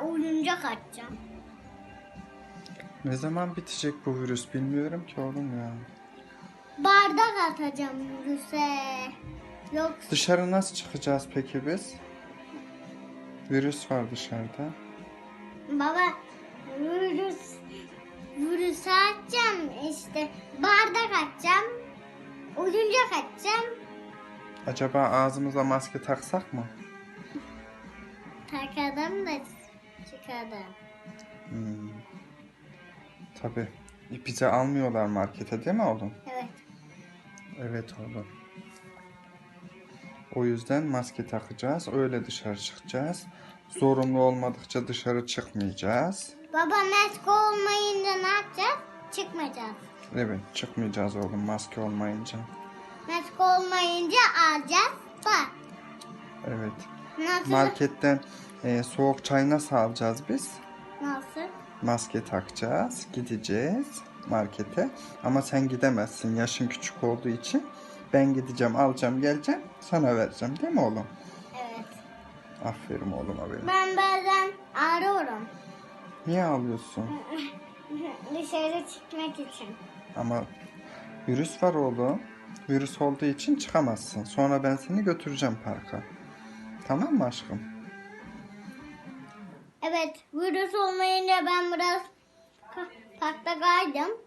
oyuncak açacağım. Ne zaman bitecek bu virüs bilmiyorum ki oğlum ya. Bardak atacağım virüse. Yok Dışarı nasıl çıkacağız peki biz? Virüs var dışarıda. baba virüs virüs açacağım işte bardak açacağım. Oyuncak açacağım. Acaba ağzımıza maske taksak mı? Takadım da çıkardım. Hmm. Tabii. Bize almıyorlar markete değil mi oğlum? Evet. Evet oğlum. O yüzden maske takacağız. Öyle dışarı çıkacağız. Zorunlu olmadıkça dışarı çıkmayacağız. Baba maske olmayınca ne yapacağız? Çıkmayacağız. Evet çıkmayacağız oğlum maske olmayınca. Maske olmayınca alacağız. Bak. Evet. Nasıl? Marketten e, soğuk çay nasıl alacağız biz? Nasıl? Maske takacağız. Gideceğiz markete. Ama sen gidemezsin. Yaşın küçük olduğu için. Ben gideceğim, alacağım, geleceğim. Sana vereceğim değil mi oğlum? Evet. Aferin oğluma benim. Ben bazen arıyorum. Niye ağlıyorsun? Dışarı çıkmak için. Ama virüs var oğlum. Virüs olduğu için çıkamazsın. Sonra ben seni götüreceğim parka. Tamam mı aşkım? Evet, virüs olmayınca ben biraz ka- parkta kaydım.